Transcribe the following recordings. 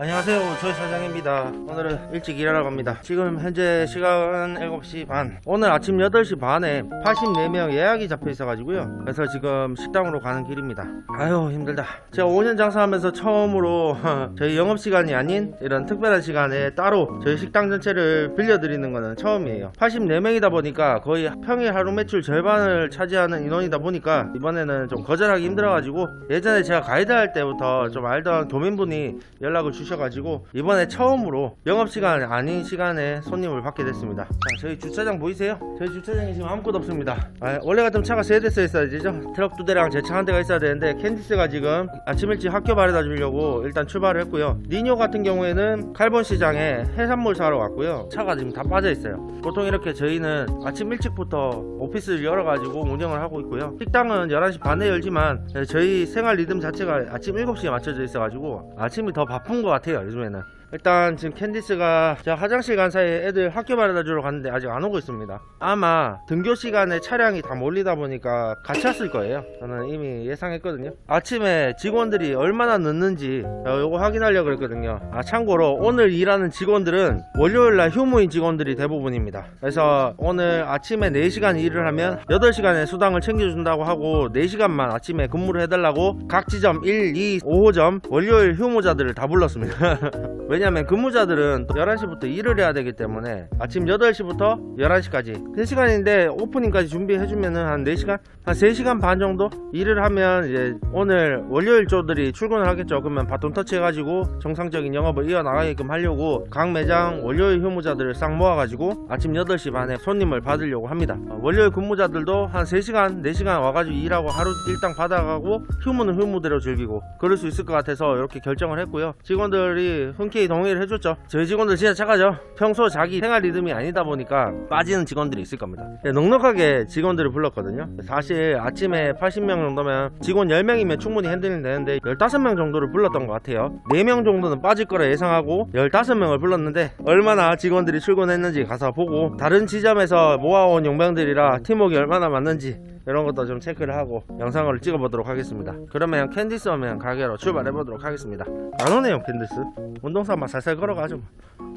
안녕하세요. 저희 사장입니다. 오늘은 일찍 일하러 갑니다. 지금 현재 시간 7시 반. 오늘 아침 8시 반에 84명 예약이 잡혀 있어 가지고요. 그래서 지금 식당으로 가는 길입니다. 아유 힘들다. 제가 5년 장사하면서 처음으로 저희 영업시간이 아닌 이런 특별한 시간에 따로 저희 식당 전체를 빌려드리는 거는 처음이에요. 84명이다 보니까 거의 평일 하루 매출 절반을 차지하는 인원이다 보니까 이번에는 좀 거절하기 힘들어 가지고 예전에 제가 가이드 할 때부터 좀 알던 교민분이 연락을 주 셔가지고 이번에 처음으로 영업시간 아닌 시간에 손님을 받게 됐습니다. 자, 저희 주차장 보이세요? 저희 주차장에 지금 아무것도 없습니다. 아, 원래 같으면 차가 세대 써 있어야 되죠? 트럭 두 대랑 제 차 한 대가 있어야 되는데 캔디스가 지금 아침 일찍 학교 바래다 주려고 일단 출발을 했고요. 니뇨 같은 경우에는 칼본 시장에 해산물 사러 왔고요. 차가 지금 다 빠져 있어요. 보통 이렇게 저희는 아침 일찍부터 오피스를 열어가지고 운영을 하고 있고요. 식당은 11시 반에 열지만 저희 생활 리듬 자체가 아침 7시에 맞춰져 있어가지고 아침이 더 바쁜 것 같아요 요즘에는 일단 지금 캔디스가 제가 화장실 간 사이에 애들 학교 바래다 주러 갔는데 아직 안 오고 있습니다. 아마 등교 시간에 차량이 다 몰리다 보니까 같이 왔을 거예요. 저는 이미 예상했거든요. 아침에 직원들이 얼마나 늦는지 어, 요거 확인하려고 그랬거든요. 아 참고로 오늘 일하는 직원들은 월요일날 휴무인 직원들이 대부분입니다. 그래서 오늘 아침에 4시간 일을 하면 8시간의 수당을 챙겨준다고 하고 4시간만 아침에 근무를 해달라고 각 지점 1, 2, 5호점 월요일 휴무자들을 다 불렀습니다 왜냐면 근무자들은 또 11시부터 일을 해야 되기 때문에 아침 8시부터 11시까지 3시간인데 오프닝까지 준비해주면은 한 4시간? 한 3시간 반 정도 일을 하면 이제 오늘 월요일 조들이 출근을 하겠죠. 그러면 바톤 터치 해가지고 정상적인 영업을 이어나가게끔 하려고 각 매장 월요일 휴무자들을 싹 모아가지고 아침 8시 반에 손님을 받으려고 합니다. 어, 월요일 근무자들도 한 3시간 4시간 와가지고 일하고 하루 일당 받아가고 휴무는 휴무대로 즐기고 그럴 수 있을 것 같아서 이렇게 결정을 했고요. 직원들이 흔쾌히 동의를 해줬죠. 저희 직원들 진짜 착하죠. 평소 자기 생활 리듬이 아니다 보니까 빠지는 직원들이 있을 겁니다. 네, 넉넉하게 직원들을 불렀거든요. 사실 아침에 80명 정도면 직원 10명이면 충분히 핸들링 되는데 15명 정도를 불렀던 것 같아요. 4명 정도는 빠질 거라 예상하고 15명을 불렀는데 얼마나 직원들이 출근했는지 가서 보고 다른 지점에서 모아온 용병들이라 팀워크가 얼마나 맞는지 이런 것도 좀 체크를 하고 영상을 찍어보도록 하겠습니다. 그러면 캔디스 오면 가게로 출발해보도록 하겠습니다. 안 오네요 캔디스. 운동삼아 살살 걸어가죠 뭐.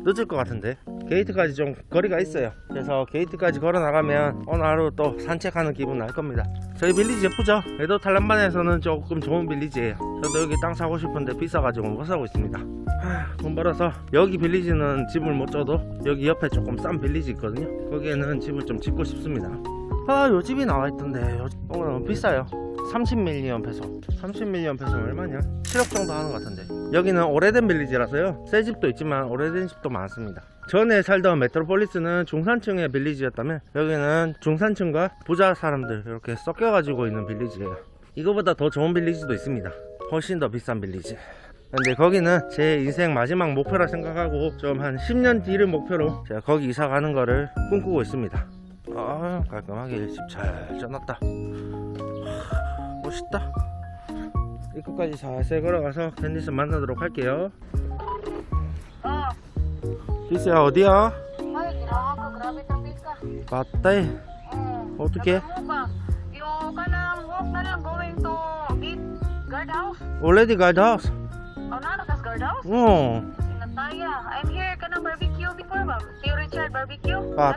늦을 것 같은데. 게이트까지 좀 거리가 있어요. 그래서 게이트까지 걸어 나가면 오늘 하루 또 산책하는 기분 날 겁니다. 저희 빌리지 예쁘죠? 에도 탈란반에서는 조금 좋은 빌리지예요. 저도 여기 땅 사고 싶은데 비싸가지고 못 사고 있습니다. 하, 돈 벌어서 여기 빌리지는 집을 못 줘도 여기 옆에 조금 싼 빌리지 있거든요. 거기에는 집을 좀 짓고 싶습니다 아, 요 집이 나와 있던데. 요, 어, 너무 비싸요. 30밀리언 페소. 30밀리언 페소는 얼마냐? 7억 정도 하는 것 같은데. 여기는 오래된 빌리지라서요. 새 집도 있지만 오래된 집도 많습니다. 전에 살던 메트로폴리스는 중산층의 빌리지였다면 여기는 중산층과 부자 사람들 이렇게 섞여 가지고 있는 빌리지예요. 이거보다 더 좋은 빌리지도 있습니다. 훨씬 더 비싼 빌리지. 근데 거기는 제 인생 마지막 목표라 생각하고 좀 한 10년 뒤를 목표로 제가 거기 이사 가는 거를 꿈꾸고 있습니다. 아 깔끔하게 집잘 쪄놨다 하, 멋있다 입구까지 살살 걸어가서 캔디스 만나도록 할게요 Oh, 디스야 어디야? 맞다 Oh. 어떻게? Ano ba? Yung kanang walk na lang going to gate guardhouse. already got house Oh, na kas guardhouse? 어 Sinataya. I'm here kanang barbecue before ba? Tio Richard barbecue. 맞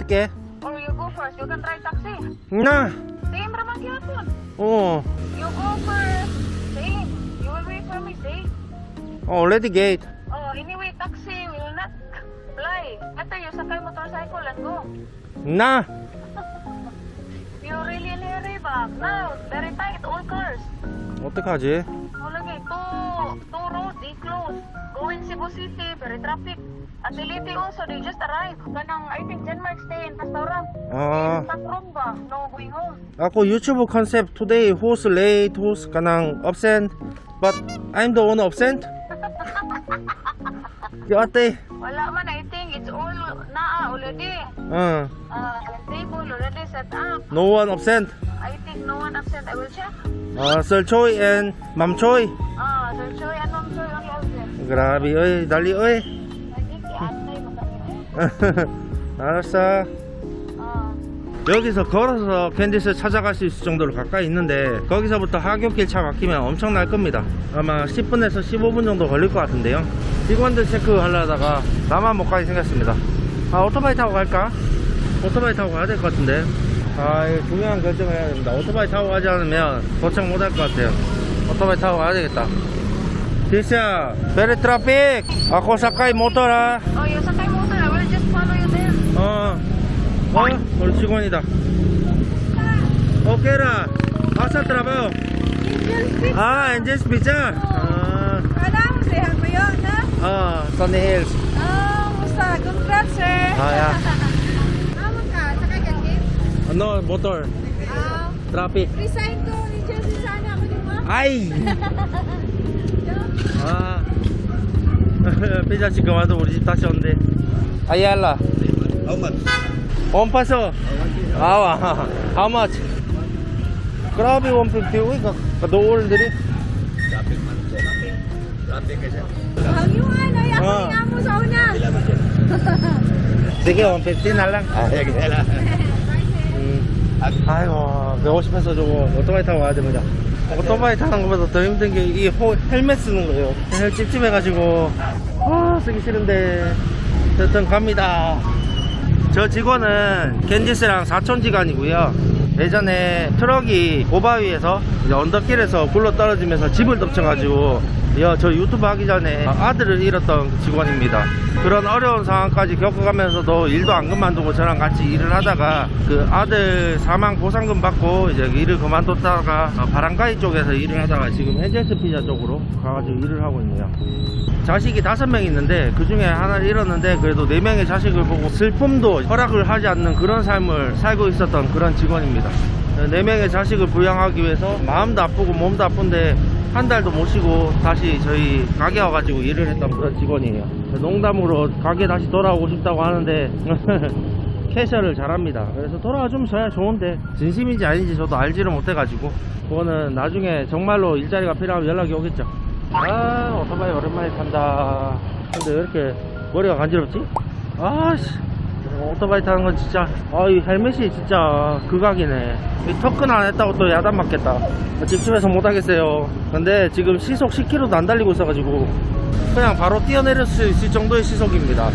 tike. Or you go first, you can try taxi. Na. Same raman gyapon. Oo. You go first. Same. You will wait for me, same. Oh, let the gate. Oh, anyway, taxi will not fly. After you sakay motorcycle and go. Na. you really in hurry ba? Now, very tight, all cars. 어떡하지? Mulagi, two, two roads, they close. Going Cebu City, very traffic. At Liti also, they just arrived. Kanang, I think, Denmark stay in restaurant. 아 Back room ba? No going home. ako 유튜브 컨셉 today who's late who's kanang absent but I'm the one absent 어때? Wala man, I think it's all naa already. 어 Uh, table already set up. no one absent I think no one absent. I will check. 아, 썰초이 and 맘초이 Ah, Sir Choi and Ma'am Choi only absent. grabe 어이 난리 어이 I think si Atay makakita. 알았어 Ah. 여기서 걸어서 캔디스 찾아갈 수 있을 정도로 가까이 있는데 거기서부터 하굣길 차 막히면 엄청 날 겁니다 아마 10분에서 15분 정도 걸릴 것 같은데요 직원들 체크하려다가 나만 못 가게 생겼습니다 아 오토바이 타고 갈까? 오토바이 타고 가야 될 것 같은데 아 이거 중요한 결정을 해야 됩니다 오토바이 타고 가지 않으면 도착 못 할 것 같아요 오토바이 타고 가야 되겠다 Tisha, very traffic. Ako sakay motor ha. Oh, you sakay motor. I will just follow you there. 어, 어, 우리 직원이다. 오케이라. Asa trabaho? Ah, Angels Pizza. Ah, Kadang sehat ba yun, na? ah, Sunny Hills. Oh, musta? Congrats, sir. Ah, yeah. Ano, motor. Ah, Traffic. resign ko ni Chelsea sana ako, di ba? Ay! 아. 피자 지금 와도 우리 집 다시 온대. 아이알라. How much? 원 파서. 아와. How much? Grabe 150 uy. Kadool diri. Traffic man siya. Traffic ka siya. Ang yung ano, yung Ah. nga mo sa una. Pila man siya. Sige, 150 na lang. Ah, yeah, kaya lang. 음. 아이고, 150에서 저거 오토바이 타고 가야 됩니다. 오토바이 타는 것보다 더 힘든 게 이 헬멧 쓰는 거예요. 헬 찝찝해가지고, 아, 쓰기 싫은데. 여튼 갑니다. 저 직원은 겐지스랑 사촌지간이고요. 예전에 트럭이 고바위에서 언덕길에서 굴러 떨어지면서 집을 덮쳐가지고 여, 저 유튜브 하기 전에 아들을 잃었던 직원입니다. 그런 어려운 상황까지 겪어가면서도 일도 안 그만두고 저랑 같이 일을 하다가 그 아들 사망 보상금 받고 이제 일을 그만뒀다가 어, 바람가이 쪽에서 일을 하다가 지금 헨젤스 피자 쪽으로 가가지고 일을 하고 있네요. 자식이 다섯 명 있는데 그 중에 하나를 잃었는데 그래도 네 명의 자식을 보고 슬픔도 허락을 하지 않는 그런 삶을 살고 있었던 그런 직원입니다. 네 명의 자식을 부양하기 위해서 마음도 아프고 몸도 아픈데 한 달도 못 쉬고 다시 저희 가게 와가지고 일을 했던 그런 직원이에요. 농담으로 가게 다시 돌아오고 싶다고 하는데 캐셔를 잘합니다. 그래서 돌아와 주면 저야 좋은데 진심인지 아닌지 저도 알지를 못해가지고 그거는 나중에 정말로 일자리가 필요하면 연락이 오겠죠. 아 오토바이 오랜만에 탄다. 근데 왜 이렇게 머리가 간지럽지? 아씨 오토바이 타는 건 진짜 아이 헬멧이 진짜 극악이네. 이 터큰 안 했다고 또 야단 맞겠다. 집중해서 못하겠어요. 근데 지금 시속 10km도 안 달리고 있어가지고 그냥 바로 뛰어내릴 수 있을 정도의 시속입니다.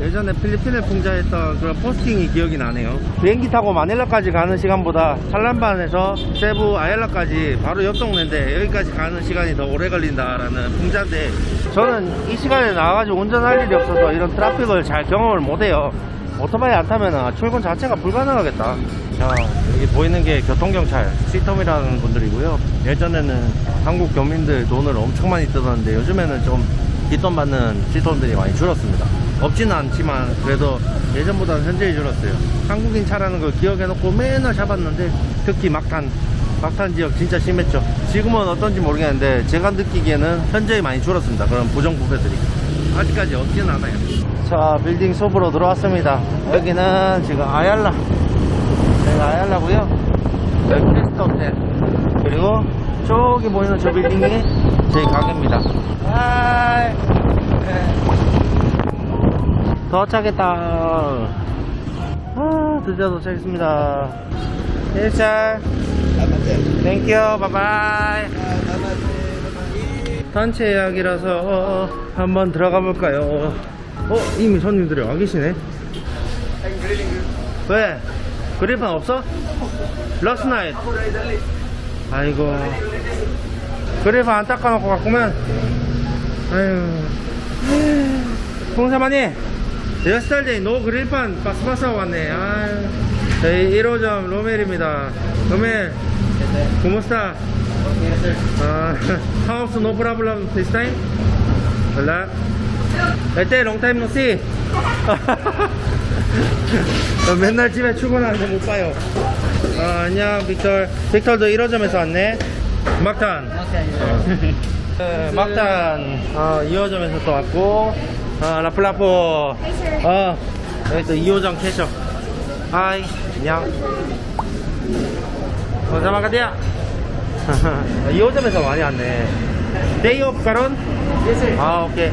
예전에 필리핀에 풍자했던 그런 포스팅이 기억이 나네요. 비행기 타고 마닐라까지 가는 시간보다 탈란반에서 세부 아얄라까지 바로 옆 동네인데 여기까지 가는 시간이 더 오래 걸린다라는 풍자인데 저는 이 시간에 나와가지고 운전할 일이 없어서 이런 트래픽을 잘 경험을 못해요 오토바이 안 타면 출근 자체가 불가능하겠다. 자, 여기 보이는 게 교통경찰 시텀이라는 분들이고요. 예전에는 한국 교민들 돈을 엄청 많이 뜯었는데 요즘에는 좀 뒷돈 받는 시텀들이 많이 줄었습니다. 없지는 않지만 그래도 예전보다는 현저히 줄었어요. 한국인 차라는 걸 기억해놓고 맨날 잡았는데 특히 막탄 막탄 지역 진짜 심했죠. 지금은 어떤지 모르겠는데 제가 느끼기에는 현저히 많이 줄었습니다. 그런 부정부패들이. 아직까지 없지는 않아요. 자, 빌딩 숲으로 들어왔습니다. 여기는 지금 아얄라. 여기가 아얄라고요. 여기 크리스트 호텔. 그리고 저기 보이는 저 빌딩이 저희 가게입니다. 하이. 네. 도착했다. 아, 드디어 도착했습니다. sir. 땡큐 바이바이. 단체 예약이라서 한번 들어가 볼까요 어 이미 손님들이 와 계시네. 왜? 그릴판 없어? 러스 나잇 아이고. 그릴판 안 닦아놓고 갔구만. 아유. 홍사마니 예스터데이 노 그릴판 바스바스하고 왔네. 아유. 저희 1호점 로멜입니다. 로멜. 고모스타. 아, house no problem this time? No see. 어, 맨날 집에 출근하는데 못 봐요. 아, 안녕, 빅터. 빅터도 1호점에서 왔네. 막탄. 네, 막탄. 어, 2호점에서 또 왔고. 어, 라플라포. 어, 여기 또 2호점 캐셔. 하이, 안녕. 어, 사마가디야. 2호점에서 많이 왔네. 데이업 가론? 아, 오케이.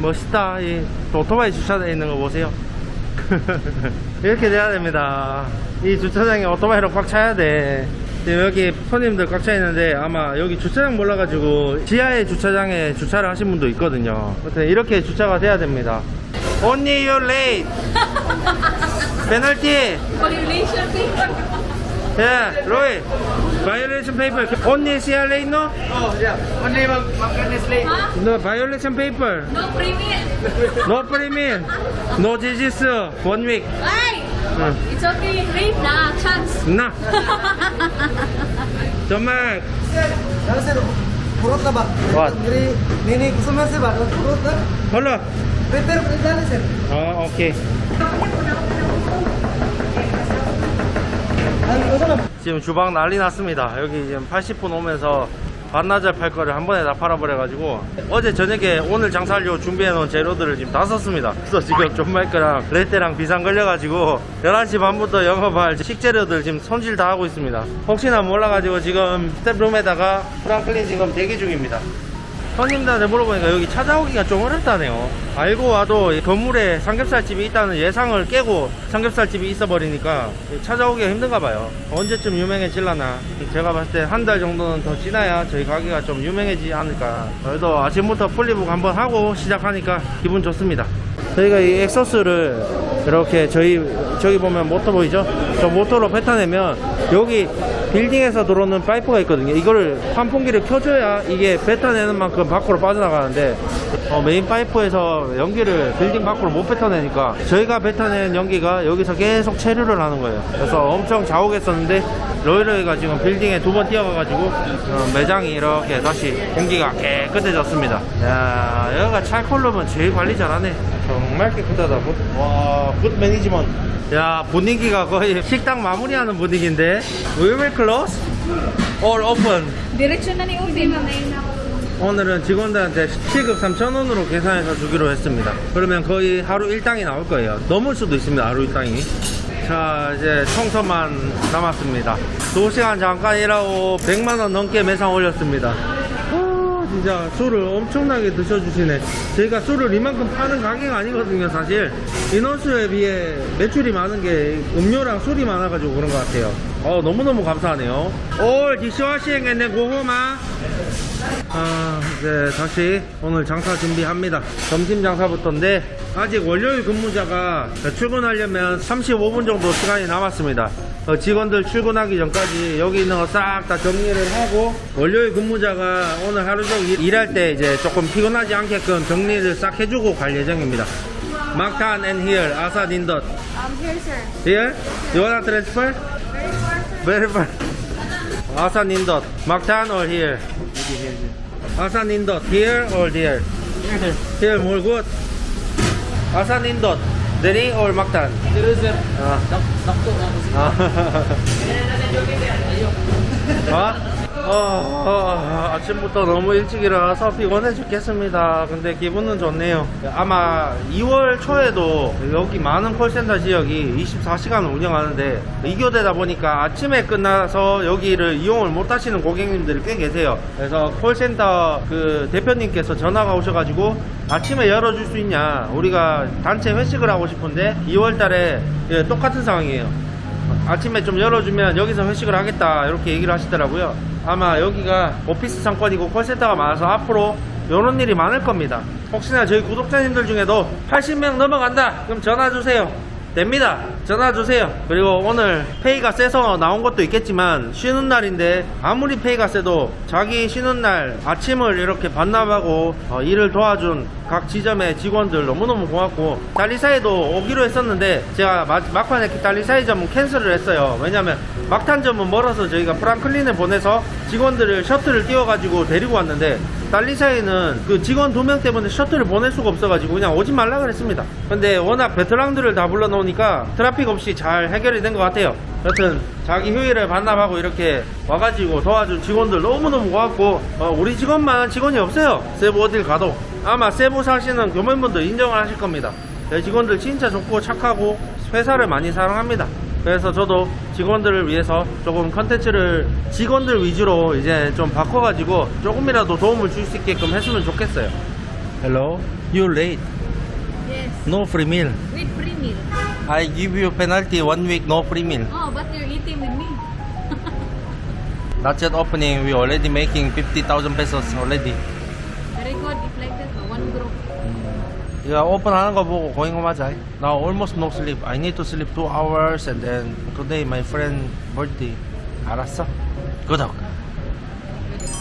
멋있다. 이 오토바이 주차되어 있는 거 보세요. 이렇게 돼야 됩니다. 이 주차장에 오토바이로 꽉 차야 돼. 지금 여기 손님들 꽉 차 있는데 아마 여기 주차장 몰라가지고 지하에 주차장에 주차를 하신 분도 있거든요. 아무튼 이렇게 주차가 돼야 됩니다. Only you're late. Penalty. Violation paper. Yeah, Roy. Violation paper. Only CR late, no? Oh, yeah. Only mag makan is late. Huh? No, violation paper. No premium. No premium. No disease. One week. Ay! Uh, It's okay. Rate na. Chance. na. 정말 Ano sir, purot na ba? What? Diri, nini customer sir ba? Purot na? 헐러. Prepare pa rin sir. 아, 오케이. Ano ko na? 지금 주방 난리 났습니다. 여기 지금 80분 오면서 반나절 팔 거를 한 번에 다 팔아버려가지고 어제 저녁에 오늘 장사하려고 준비해놓은 재료들을 지금 다 썼습니다. 그래서 지금 존마이크랑 레떼랑 비상 걸려가지고 11시 반부터 영업할 식재료들 지금 손질 다 하고 있습니다. 혹시나 몰라가지고 지금 스텝룸에다가 프랑클린 지금 대기 중입니다. 손님들한테 물어보니까 여기 찾아오기가 좀 어렵다네요. 알고 와도 이 건물에 삼겹살집이 있다는 예상을 깨고 삼겹살집이 있어버리니까 찾아오기가 힘든가 봐요. 언제쯤 유명해질라나. 제가 봤을 때 한 달 정도는 더 지나야 저희 가게가 좀 유명해지지 않을까. 그래도 아침부터 풀리북 한번 하고 시작하니까 기분 좋습니다. 저희가 이 엑소스를 이렇게 저희 저기 보면 모터 보이죠? 저 모터로 뱉어내면 여기 빌딩에서 들어오는 파이프가 있거든요. 이거를 환풍기를 켜줘야 이게 뱉어내는 만큼 밖으로 빠져나가는데 어, 메인 파이프에서 연기를 빌딩 밖으로 못 뱉어내니까 저희가 뱉어낸 연기가 여기서 계속 체류를 하는 거예요. 그래서 엄청 자욱했었는데 로이로이가 지금 빌딩에 두 번 뛰어가가지고 어, 매장이 이렇게 다시 공기가 깨끗해졌습니다. 야 여기가 찰콜룸은 제일 관리 잘하네. 정말 깨끗하다. 굿. 와, 굿 매니지먼트. 야 분위기가 거의 식당 마무리하는 분위기인데 We will close or open Ubi. 오늘은 직원들한테 시급 3,000원으로 계산해서 주기로 했습니다 그러면 거의 하루 일당이 나올 거예요 넘을 수도 있습니다 하루 일당이 자 이제 청소만 남았습니다 2시간 잠깐 일하고 100만원 넘게 매상 올렸습니다 아, 진짜 술을 엄청나게 드셔주시네. 저희가 술을 이만큼 파는 가게가 아니거든요 사실. 인원수에 비해 매출이 많은 게 음료랑 술이 많아가지고 그런 것 같아요 어, 너무너무 감사하네요 올 디시와시행 앤네 고구마 아, 이제 다시 오늘 장사 준비합니다. 점심 장사부터인데 아직 월요일 근무자가 출근하려면 35분 정도 시간이 남았습니다. 어, 직원들 출근하기 전까지 여기 있는 거 싹 다 정리를 하고 월요일 근무자가 오늘 하루 종일 일할 때 이제 조금 피곤하지 않게끔 정리를 싹 해주고 갈 예정입니다. 막탄 and here, 아사 닌덧. Um, here, sir. Here? You wanna transfer? Very far. Asa Nindot. Mactan or here? Asa Nindot. Here or there? Here more good. Asa Nindot. Deri or Mactan? Pero sir, Ah. dak dakto na ako sir. 아? 어, 어, 아침부터 너무 일찍 일어나서 피곤해 죽겠습니다. 근데 기분은 좋네요. 아마 2월 초에도 여기 많은 콜센터 지역이 24시간 운영하는데 이교되다 보니까 아침에 끝나서 여기를 이용을 못 하시는 고객님들이 꽤 계세요. 그래서 콜센터 그 대표님께서 전화가 오셔가지고 아침에 열어줄 수 있냐. 우리가 단체 회식을 하고 싶은데 2월 달에 예, 똑같은 상황이에요. 아침에 좀 열어주면 여기서 회식을 하겠다 이렇게 얘기를 하시더라고요. 아마 여기가 오피스 상권이고 콜센터가 많아서 앞으로 이런 일이 많을 겁니다. 혹시나 저희 구독자님들 중에도 80명 넘어간다 그럼 전화 주세요. 됩니다 전화 주세요. 그리고 오늘 페이가 세서 나온 것도 있겠지만 쉬는 날인데 아무리 페이가 세도 자기 쉬는 날 아침을 이렇게 반납하고 어, 일을 도와준 각 지점의 직원들 너무너무 고맙고 달리사이도 오기로 했었는데 제가 마- 막판에 달리사이 점은 캔슬을 했어요. 왜냐면 막탄점은 멀어서 저희가 프랑클린에 보내서 직원들을 셔틀을 띄워가지고 데리고 왔는데 달리사이는 그 직원 두 명 때문에 셔틀을 보낼 수가 없어가지고 그냥 오지 말라 그랬습니다. 근데 워낙 베테랑들을 다 불러놓으니까 트 래픽 없이 잘 해결이 된 것 같아요. 여튼 자기 휴일을 반납하고 이렇게 와가지고 도와준 직원들 너무너무 고맙고 어, 우리 직원만 직원이 없어요. 세부 어딜 가도. 아마 세부 사시는 교면분들 인정을 하실 겁니다. 내 직원들 진짜 좋고 착하고 회사를 많이 사랑합니다. 그래서 저도 직원들을 위해서 조금 컨텐츠를 직원들 위주로 이제 좀 바꿔가지고 조금이라도 도움을 줄 수 있게끔 했으면 좋겠어요. Hello, you late? Yes. No free meal. With free meal. I give you penalty one week no free meal. Oh, but you're eating with me. Not yet opening, we already making 50,000 pesos already. Very good. If like that, one group. 이거 오픈하는 거 보고 going home 하자. Now almost no sleep. I need to sleep 2 hours and then today my friend birthday. 알았어? 구독.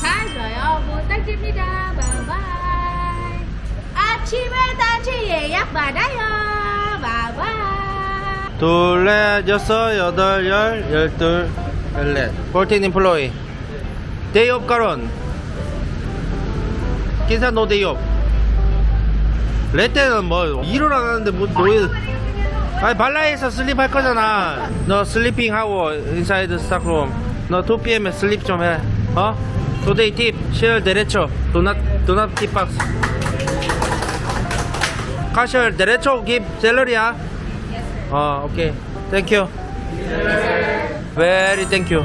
잘 좋아요. 부탁드립니다. 바이바이. 아침에 단체 예약 받아요. 바이바이. 둘, 넷, 여섯, 여덟, 열, 열둘, 열넷. 14 employee. Day off 가론. no day off. 레떼는 뭐 일을 안 하는데 뭐 노예. 아니 발라에서 슬립 할 거잖아. 너 슬리핑 하고 stock room. 너2 p.m.에 슬립 좀 해. 어? Derecho. Do not do not tip box. Cashier derecho give salary야. 어, 오케이. 땡큐. Very thank you.